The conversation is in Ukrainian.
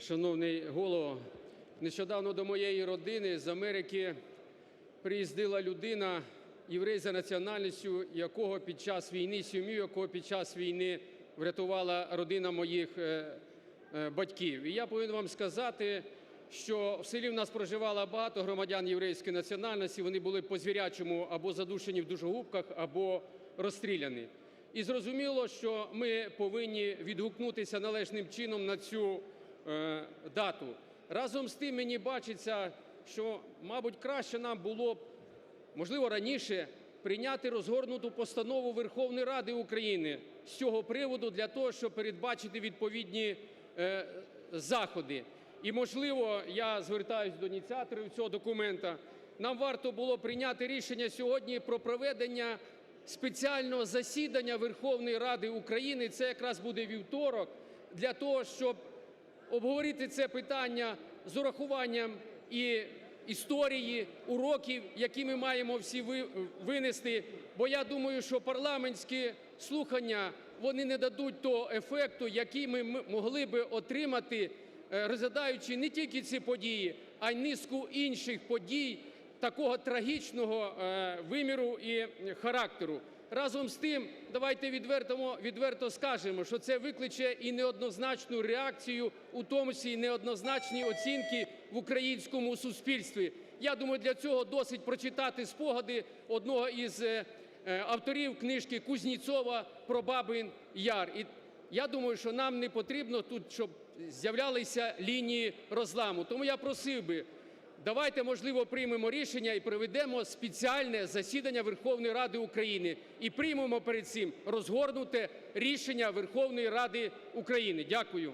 Шановний Голово, нещодавно до моєї родини з Америки приїздила людина, єврей за національністю, якого під час війни, сім'ю якого під час війни врятувала родина моїх е, е, батьків. І я повинен вам сказати, що в селі в нас проживало багато громадян єврейської національності, вони були по-звірячому або задушені в душогубках, або розстріляні. І зрозуміло, що ми повинні відгукнутися належним чином на цю дату. Разом з тим мені бачиться, що, мабуть, краще нам було б, можливо, раніше прийняти розгорнуту постанову Верховної Ради України з цього приводу для того, щоб передбачити відповідні е, заходи. І, можливо, я звертаюся до ініціаторів цього документа, нам варто було прийняти рішення сьогодні про проведення спеціального засідання Верховної Ради України, це якраз буде вівторок, для того, щоб обговорити це питання з урахуванням і історії, уроків, які ми маємо всі винести. Бо я думаю, що парламентські слухання, вони не дадуть того ефекту, який ми могли би отримати, е, розглядаючи не тільки ці події, а й низку інших подій такого трагічного е, виміру і характеру. Разом з тим, давайте відверто, скажемо, що це викличе і неоднозначну реакцію, у тому числі і неоднозначні оцінки в українському суспільстві. Я думаю, для цього досить прочитати спогади одного із е, е, авторів книжки Кузнєцова про Бабин Яр. І я думаю, що нам не потрібно тут, щоб з'являлися лінії розламу. Тому я просив би, давайте, можливо, приймемо рішення і проведемо спеціальне засідання Верховної Ради України і приймемо перед цим розгорнуте рішення Верховної Ради України. Дякую.